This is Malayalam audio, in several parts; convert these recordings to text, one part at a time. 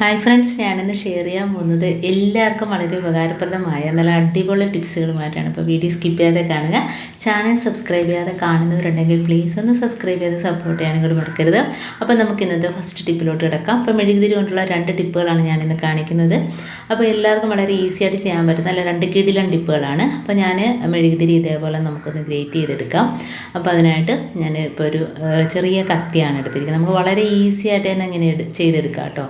ഹായ് ഫ്രണ്ട്സ് ഞാനിന്ന് ഷെയർ ചെയ്യാൻ പോകുന്നത് എല്ലാവർക്കും വളരെ ഉപകാരപ്രദമായ നല്ല അടിപൊളി ടിപ്സുകളുമായിട്ടാണ് ഇപ്പോൾ വീഡിയോ സ്കിപ്പ് ചെയ്യാതെ കാണുക. ചാനൽ സബ്സ്ക്രൈബ് ചെയ്യാതെ കാണുന്നവരുണ്ടെങ്കിൽ പ്ലീസ് ഒന്ന് സബ്സ്ക്രൈബ് ചെയ്ത് സപ്പോർട്ട് ചെയ്യാനും കൂടി മറക്കരുത്. അപ്പോൾ നമുക്ക് ഇന്നത്തെ ഫസ്റ്റ് ടിപ്പിലോട്ട് കിടക്കാം. അപ്പോൾ മെഴുകുതിരി കൊണ്ടുള്ള രണ്ട് ടിപ്പുകളാണ് ഞാനിന്ന് കാണിക്കുന്നത്. അപ്പോൾ എല്ലാവർക്കും വളരെ ഈസി ആയിട്ട് ചെയ്യാൻ പറ്റുന്ന നല്ല രണ്ട് കിടിലൻ ടിപ്പുകളാണ് അപ്പോൾ ഞാൻ മെഴുകുതിരി ഇതേപോലെ നമുക്കൊന്ന് ഗ്രേറ്റ് ചെയ്തെടുക്കാം. അപ്പോൾ അതിനായിട്ട് ഞാൻ ഇപ്പോൾ ഒരു ചെറിയ കത്തിയാണ് എടുത്തിരിക്കുന്നത്. നമുക്ക് വളരെ ഈസി ആയിട്ട് തന്നെ അങ്ങനെ ചെയ്തെടുക്കാം കേട്ടോ.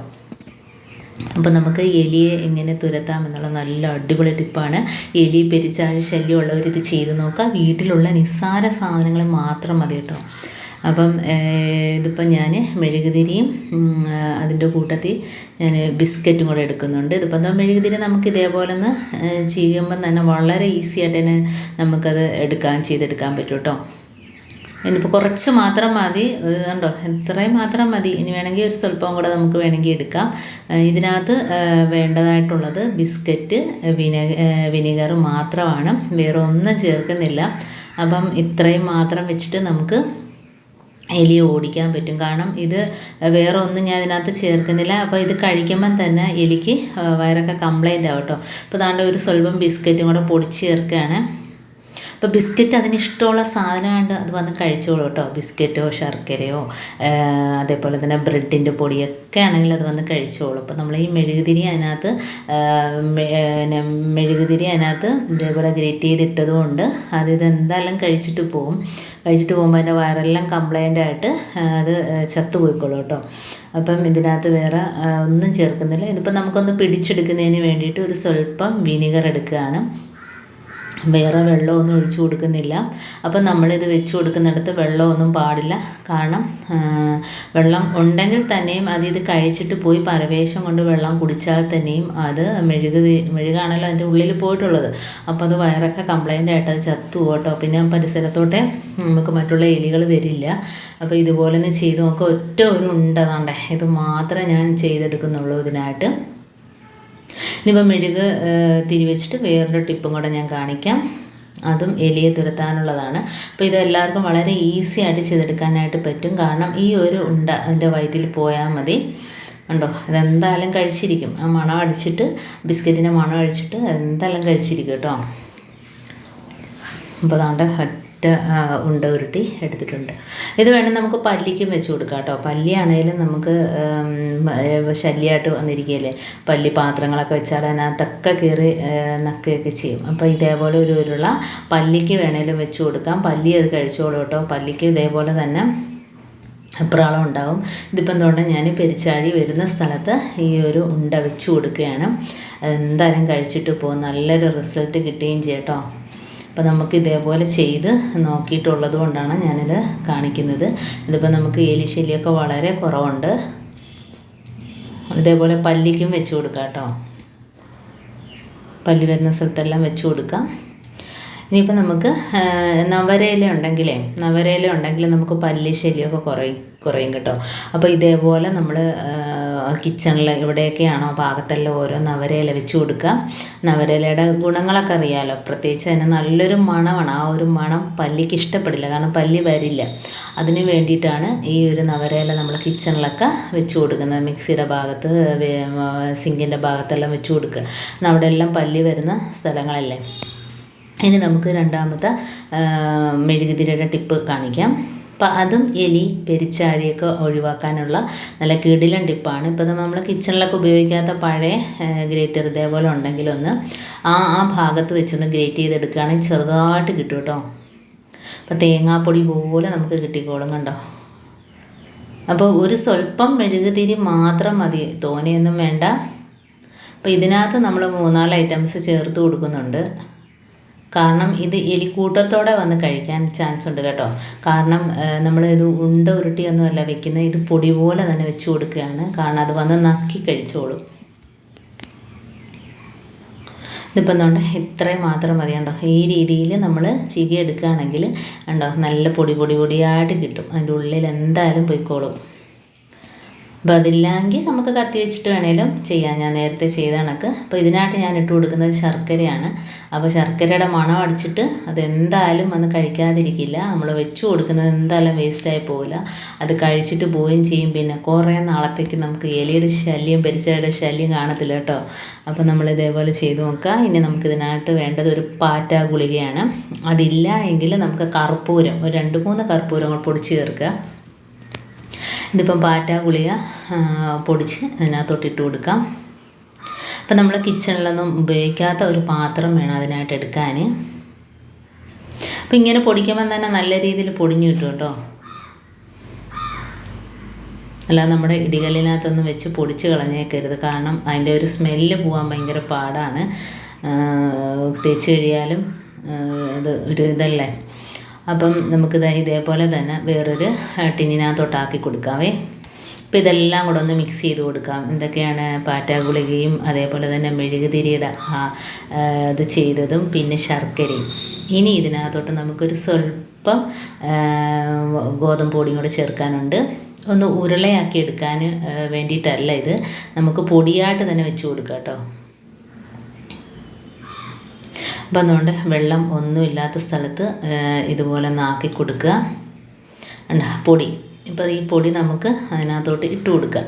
അപ്പോൾ നമുക്ക് എലിയെ എങ്ങനെ തുരത്താം എന്നുള്ള നല്ല അടിപൊളി ടിപ്പാണ്. എലി പെരിച്ചാഴി ശല്യമുള്ളവർ ഇത് ചെയ്ത് നോക്കുക വീട്ടിലുള്ള നിസ്സാര സാധനങ്ങൾ മാത്രം മതി കേട്ടോ. അപ്പം ഇതിപ്പം ഞാൻ മെഴുകുതിരിയും അതിന്റെ കൂട്ടത്തിൽ ഞാൻ ബിസ്ക്കറ്റും കൂടെ എടുക്കുന്നുണ്ട്. ഇതിപ്പം എന്താ മെഴുകുതിരി നമുക്ക് ഇതേപോലെ ഒന്ന് ചെയ്യുമ്പം തന്നെ വളരെ ഈസി ആയിട്ട് തന്നെ നമുക്കത് എടുക്കാൻ ചെയ്തെടുക്കാൻ പറ്റും കേട്ടോ. ഇനിയിപ്പോൾ കുറച്ച് മാത്രം മതി. കണ്ടോ? ഇത്രയും മാത്രം മതി. ഇനി വേണമെങ്കിൽ ഒരു സ്വല്പം കൂടെ നമുക്ക് വേണമെങ്കിൽ എടുക്കാം. ഇതിനകത്ത് വേണ്ടതായിട്ടുള്ളത് ബിസ്ക്കറ്റ് വിന വിനിഗർ മാത്രമാണ്. വേറെ ഒന്നും ചേർക്കുന്നില്ല. അപ്പം ഇത്രയും മാത്രം വെച്ചിട്ട് നമുക്ക് എലിയെ ഓടിക്കാൻ പറ്റും. കാരണം ഇത് വേറെ ഒന്നും ഞാൻ ഇതിനകത്ത് ചേർക്കുന്നില്ല. അപ്പോൾ ഇത് കഴിക്കുമ്പം തന്നെ എലിക്ക് വയറൊക്കെ കംപ്ലൈന്റ് ആവട്ടോ അപ്പോൾ താണ്ട് ഒരു സ്വല്പം ബിസ്ക്കറ്റും കൂടെ പൊടിച്ച് ചേർക്കുകയാണ്. അപ്പോൾ ബിസ്ക്കറ്റ് അതിന് ഇഷ്ടമുള്ള സാധനമാണ്ട് അത് വന്ന് കഴിച്ചോളൂ കേട്ടോ. ബിസ്ക്കറ്റോ ശർക്കരയോ അതേപോലെ തന്നെ ബ്രെഡിന്റെ പൊടിയൊക്കെ ആണെങ്കിൽ അത് വന്ന് കഴിച്ചോളൂ. അപ്പോൾ നമ്മൾ ഈ മെഴുകുതിരി അതിനകത്ത് മെഴുകുതിരി അതിനകത്ത് ഇതേപോലെ ഗ്രേറ്റ് ചെയ്തിട്ടത് കൊണ്ട് അത് ഇതെന്തായാലും കഴിച്ചിട്ട് പോകും കഴിച്ചിട്ട് പോകുമ്പോൾ അതിന്റെ വയറെല്ലാം കംപ്ലൈന്റ് ആയിട്ട് അത് ചത്തുപോയിക്കോളൂ കേട്ടോ. അപ്പം ഇതിനകത്ത് വേറെ ഒന്നും ചേർക്കുന്നില്ല. ഇതിപ്പോൾ നമുക്കൊന്ന് പിടിച്ചെടുക്കുന്നതിന് വേണ്ടിയിട്ട് ഒരു സ്വല്പം വിനിഗർ എടുക്കുകയാണ്. വേറെ വെള്ളമൊന്നും ഒഴിച്ചു കൊടുക്കുന്നില്ല. അപ്പം നമ്മളിത് വെച്ച് കൊടുക്കുന്നിടത്ത് വെള്ളമൊന്നും പാടില്ല. കാരണം വെള്ളം ഉണ്ടെങ്കിൽ തന്നെയും അത് ഇത് കഴിച്ചിട്ട് പോയി പരവേശം കൊണ്ട് വെള്ളം കുടിച്ചാൽ തന്നെയും അത് മെഴുക് മെഴുകാണല്ലോ അതിന്റെ ഉള്ളിൽ പോയിട്ടുള്ളത്. അപ്പോൾ അത് വയറൊക്കെ കംപ്ലൈന്റ് ആയിട്ട് അത് ചത്തു കേട്ടോ. പിന്നെ പരിസരത്തോട്ടെ നമുക്ക് മറ്റുള്ള എലികൾ വരില്ല. അപ്പോൾ ഇതുപോലെ തന്നെ ചെയ്ത് നോക്കുക ഒറ്റ ഒരു ഉണ്ടതാണ്ടേ ഇത് മാത്രമേ ഞാൻ ചെയ്തെടുക്കുന്നുള്ളൂ ഇതിനായിട്ട്. ഇനിയിപ്പോൾ മെഴുക് തിരിവെച്ചിട്ട് വേറൊരു ടിപ്പും കൂടെ ഞാൻ കാണിക്കാം. അതും എലിയെ തുരത്താനുള്ളതാണ്. അപ്പോൾ ഇത് എല്ലാവർക്കും വളരെ ഈസി ആയിട്ട് ചെയ്തെടുക്കാനായിട്ട് പറ്റും. കാരണം ഈ ഒരു ഉണ്ട അതിന്റെ വയറ്റിൽ പോയാൽ മതി. ഉണ്ടോ ഇതെന്തായാലും കഴിച്ചിരിക്കും. ആ മണം അടിച്ചിട്ട് ബിസ്ക്കറ്റിന്റെ മണം അടിച്ചിട്ട് എന്തായാലും കഴിച്ചിരിക്കും കേട്ടോ. അപ്പോൾ ഒറ്റ ഉണ്ട ഉരുട്ടി എടുത്തിട്ടുണ്ട്. ഇത് വേണം നമുക്ക് പല്ലിക്കും വെച്ച് കൊടുക്കാം കേട്ടോ. പല്ലിയാണേലും നമുക്ക് ശല്യമായിട്ട് വന്നിരിക്കുകയല്ലേ? പല്ലി പാത്രങ്ങളൊക്കെ വെച്ചാൽ അതിനകത്തൊക്കെ കയറി നക്കുകയൊക്കെ ചെയ്യും. അപ്പോൾ ഇതേപോലെ ഒരു ഉരുള പല്ലിക്ക് വേണേലും വെച്ച് കൊടുക്കാം. പല്ലി അത് കഴിച്ചോളൂ കേട്ടോ. പല്ലിക്ക് ഇതേപോലെ തന്നെ അപ്രാളം ഉണ്ടാവും. ഇതിപ്പം എന്തുകൊണ്ട് ഞാൻ പെരിച്ചാഴി വരുന്ന സ്ഥലത്ത് ഈ ഒരു ഉണ്ട വെച്ച് കൊടുക്കുകയാണ്. എന്തായാലും കഴിച്ചിട്ട് പോകും. നല്ലൊരു റിസൾട്ട് കിട്ടുകയും ചെയ്യട്ടോ അപ്പോൾ നമുക്ക് ഇതേപോലെ ചെയ്ത് നോക്കിയിട്ടുള്ളത് കൊണ്ടാണ് ഞാനിത് കാണിക്കുന്നത്. ഇതിപ്പോൾ നമുക്ക് എലിശല്യമൊക്കെ വളരെ കുറവുണ്ട്. ഇതേപോലെ പല്ലിക്കും വെച്ച് കൊടുക്കാം കേട്ടോ. പല്ലി വരുന്ന സ്ഥലത്തെല്ലാം വെച്ച് കൊടുക്കാം. ഇനിയിപ്പോൾ നമുക്ക് നവരയില ഉണ്ടെങ്കിലേ നവരയില ഉണ്ടെങ്കിൽ നമുക്ക് പല്ലി ശല്യമൊക്കെ കുറയും കുറയും കേട്ടോ. അപ്പോൾ ഇതേപോലെ നമ്മൾ കിച്ചണിൽ എവിടെയൊക്കെയാണോ പാകത്തെല്ലാം ഓരോ നവരയില വെച്ച് കൊടുക്കുക. നവരയിലയുടെ ഗുണങ്ങളൊക്കെ അറിയാമല്ലോ പ്രത്യേകിച്ച് അതിന് നല്ലൊരു മണമാണ്. ആ ഒരു മണം പല്ലിക്ക് ഇഷ്ടപ്പെടില്ല. കാരണം പല്ലി വരില്ല. അതിന് വേണ്ടിയിട്ടാണ് ഈ ഒരു നവരയില നമ്മൾ കിച്ചണിലൊക്കെ വെച്ച് കൊടുക്കുന്നത്. മിക്സിയുടെ ഭാഗത്ത് സിങ്കിന്റെ ഭാഗത്തെല്ലാം വെച്ച് കൊടുക്കുക. കാരണം അവിടെ എല്ലാം പല്ലി വരുന്ന സ്ഥലങ്ങളല്ലേ. ഇനി നമുക്ക് രണ്ടാമത്തെ മെഴുകുതിരിയുടെ ടിപ്പ് കാണിക്കാം. അപ്പം അതും എലി പെരിച്ചാഴിയൊക്കെ ഒഴിവാക്കാനുള്ള നല്ല കിടിലൻ ടിപ്പാണ്. ഇപ്പോൾ നമ്മൾ കിച്ചണിലൊക്കെ ഉപയോഗിക്കാത്ത പഴയ ഗ്രേറ്റർ ഇതേപോലെ ഉണ്ടെങ്കിലൊന്ന് ആ ആ ഭാഗത്ത് വെച്ചൊന്ന് ഗ്രേറ്റ് ചെയ്തെടുക്കുകയാണെങ്കിൽ ചെറുതായിട്ട് കിട്ടും കേട്ടോ. അപ്പോൾ തേങ്ങാപ്പൊടി പോലെ നമുക്ക് കിട്ടിക്കോളും കണ്ടോ? അപ്പോൾ ഒരു സ്വല്പം മെഴുകുതിരി മാത്രം മതി. തോനെയൊന്നും വേണ്ട. അപ്പോൾ ഇതിനകത്ത് നമ്മൾ മൂന്നാൽ ഐറ്റംസ് ചേർത്ത് കൊടുക്കുന്നുണ്ട്. കാരണം ഇത് എലിക്കൂട്ടത്തോടെ വന്ന് കഴിക്കാൻ ചാൻസ് ഉണ്ട് കേട്ടോ. കാരണം നമ്മൾ ഇത് ഉണ്ട ഉരുട്ടിയൊന്നുമല്ല വെക്കുന്നത് ഇത് പൊടി പോലെ തന്നെ വെച്ച് കൊടുക്കുകയാണ്. കാരണം അത് വന്ന് നക്കി കഴിച്ചോളും. ഇതിപ്പോൾ എന്തുകൊണ്ട് ഇത്രയും മാത്രം മതി കണ്ടോ ഈ രീതിയിൽ നമ്മൾ ചികി എടുക്കുകയാണെങ്കിൽ കണ്ടോ നല്ല പൊടി പൊടി പൊടിയായിട്ട് കിട്ടും. അതിന്റെ ഉള്ളിൽ എന്തായാലും പൊയ്ക്കോളും. അപ്പോൾ അതില്ലെങ്കിൽ നമുക്ക് കത്തി വെച്ചിട്ട് വേണേലും ചെയ്യാം. ഞാൻ നേരത്തെ ചെയ്ത കണക്ക്. അപ്പോൾ ഇതിനായിട്ട് ഞാൻ ഇട്ട് കൊടുക്കുന്നത് ശർക്കരയാണ്. അപ്പോൾ ശർക്കരയുടെ മണം അടിച്ചിട്ട് അതെന്തായാലും വന്ന് കഴിക്കാതിരിക്കില്ല. നമ്മൾ വെച്ച് കൊടുക്കുന്നത് എന്തായാലും വേസ്റ്റായി പോവില്ല. അത് കഴിച്ചിട്ട് പോവുകയും ചെയ്യും. പിന്നെ കുറേ നാളത്തേക്ക് നമുക്ക് എലിയുടെ ശല്യം പെരിച്ചയുടെ ശല്യം കാണത്തില്ല കേട്ടോ. അപ്പോൾ നമ്മൾ ഇതേപോലെ ചെയ്ത് നോക്കുക. ഇനി നമുക്ക് ഇതിനായിട്ട് വേണ്ടത് ഒരു പാറ്റ ഗുളികയാണ്. അതില്ല എങ്കിൽ നമുക്ക് കർപ്പൂരം ഒരു രണ്ട് മൂന്ന് കർപ്പൂരങ്ങൾ പൊടിച്ച് ചേർക്കുക. ഇതിപ്പം പാറ്റ ഗുളിക പൊടിച്ച് അതിനകത്തോട്ട് ഇട്ട് കൊടുക്കാം. അപ്പം നമ്മൾ കിച്ചണിലൊന്നും ഉപയോഗിക്കാത്ത ഒരു പാത്രം വേണം അതിനായിട്ട് എടുക്കാൻ അപ്പം ഇങ്ങനെ പൊടിക്കുമ്പം തന്നെ നല്ല രീതിയിൽ പൊടിഞ്ഞു കിട്ടും കേട്ടോ. അല്ല നമ്മുടെ ഇടികല്ലിനകത്തൊന്നും വെച്ച് പൊടിച്ച് കളഞ്ഞേക്കരുത്. കാരണം അതിന്റെ ഒരു സ്മെല്ല് പോകാൻ ഭയങ്കര പാടാണ്. തേച്ച് കഴിയാലും ഇത് ഒരു ഇതല്ലേ? അപ്പം നമുക്ക് ഇതേപോലെ തന്നെ വേറൊരു ടിന്നിനകത്തോട്ടാക്കി കൊടുക്കാവേ. അപ്പോൾ ഇതെല്ലാം കൂടെ ഒന്ന് മിക്സ് ചെയ്ത് കൊടുക്കാം. എന്തൊക്കെയാണ് പാറ്റ ഗുളികയും അതേപോലെ തന്നെ മെഴുകുതിരിയുടെ ഇത് ചെയ്തതും പിന്നെ ശർക്കരയും. ഇനി ഇതിനകത്തോട്ട് നമുക്കൊരു സ്വല്പം ഗോതമ്പ് പൊടിയും കൂടെ ചേർക്കാനുണ്ട്. ഒന്ന് ഉരുളയാക്കി എടുക്കാൻ വേണ്ടിയിട്ടല്ല ഇത്. നമുക്ക് പൊടിയായിട്ട് തന്നെ വെച്ച് കൊടുക്കാം കേട്ടോ. അപ്പം അതുകൊണ്ട് വെള്ളം ഒന്നുമില്ലാത്ത സ്ഥലത്ത് ഇതുപോലെ നാക്കി കൊടുക്കുക. ഉണ്ട് പൊടി. ഇപ്പോൾ ഈ പൊടി നമുക്ക് അതിനകത്തോട്ട് ഇട്ട് കൊടുക്കുക.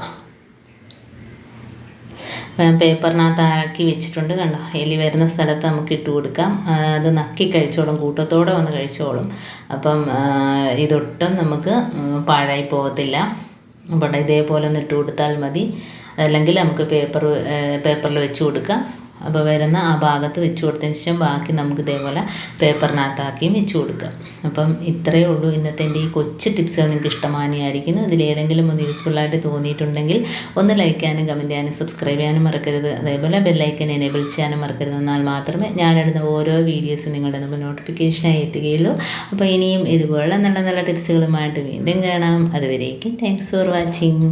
പേപ്പറിനകത്താക്കി വെച്ചിട്ടുണ്ട് കണ്ടോ. എലി വരുന്ന സ്ഥലത്ത് നമുക്ക് ഇട്ട് കൊടുക്കാം. അത് നക്കി കഴിച്ചോളും കൂട്ടത്തോടെ വന്ന് കഴിച്ചോളും. അപ്പം ഇതൊട്ടും നമുക്ക് പാഴായി പോകത്തില്ല. അപ്പോൾ ഇതേപോലെ ഒന്ന് ഇട്ട് കൊടുത്താൽ മതി. അല്ലെങ്കിൽ നമുക്ക് പേപ്പർ പേപ്പറിൽ വെച്ച് കൊടുക്കാം. അപ്പോൾ വരുന്ന ആ ഭാഗത്ത് വെച്ച് കൊടുത്തതിന് ശേഷം ബാക്കി നമുക്ക് ഇതേപോലെ പേപ്പറിനകത്താക്കിയും വെച്ച് കൊടുക്കാം അപ്പം ഇത്രയേ ഉള്ളൂ ഇന്നത്തെ എന്റെ ഈ കൊച്ചു ടിപ്സുകൾ നിങ്ങൾക്ക് ഇഷ്ടമാനിയായിരിക്കുന്നു. ഇതിലേതെങ്കിലും ഒന്ന് യൂസ്ഫുള്ളായിട്ട് തോന്നിയിട്ടുണ്ടെങ്കിൽ ഒന്ന് ലൈക്ക് ചെയ്യാനും കമന്റ് ചെയ്യാനും സബ്സ്ക്രൈബ് ചെയ്യാനും മറക്കരുത്. അതേപോലെ ബെല്ലൈക്കൻ എനേബിൾ ചെയ്യാനും മറക്കരുത്. എന്നാൽ മാത്രമേ ഞാനിടുന്ന ഓരോ വീഡിയോസും നിങ്ങളുടെ മുമ്പ് നോട്ടിഫിക്കേഷനായി എത്തുകയുള്ളൂ. അപ്പോൾ ഇനിയും ഇതുപോലുള്ള നല്ല നല്ല ടിപ്സുകളുമായിട്ട് വീണ്ടും കാണാം. അതുവരേക്കും താങ്ക്സ് ഫോർ വാച്ചിങ്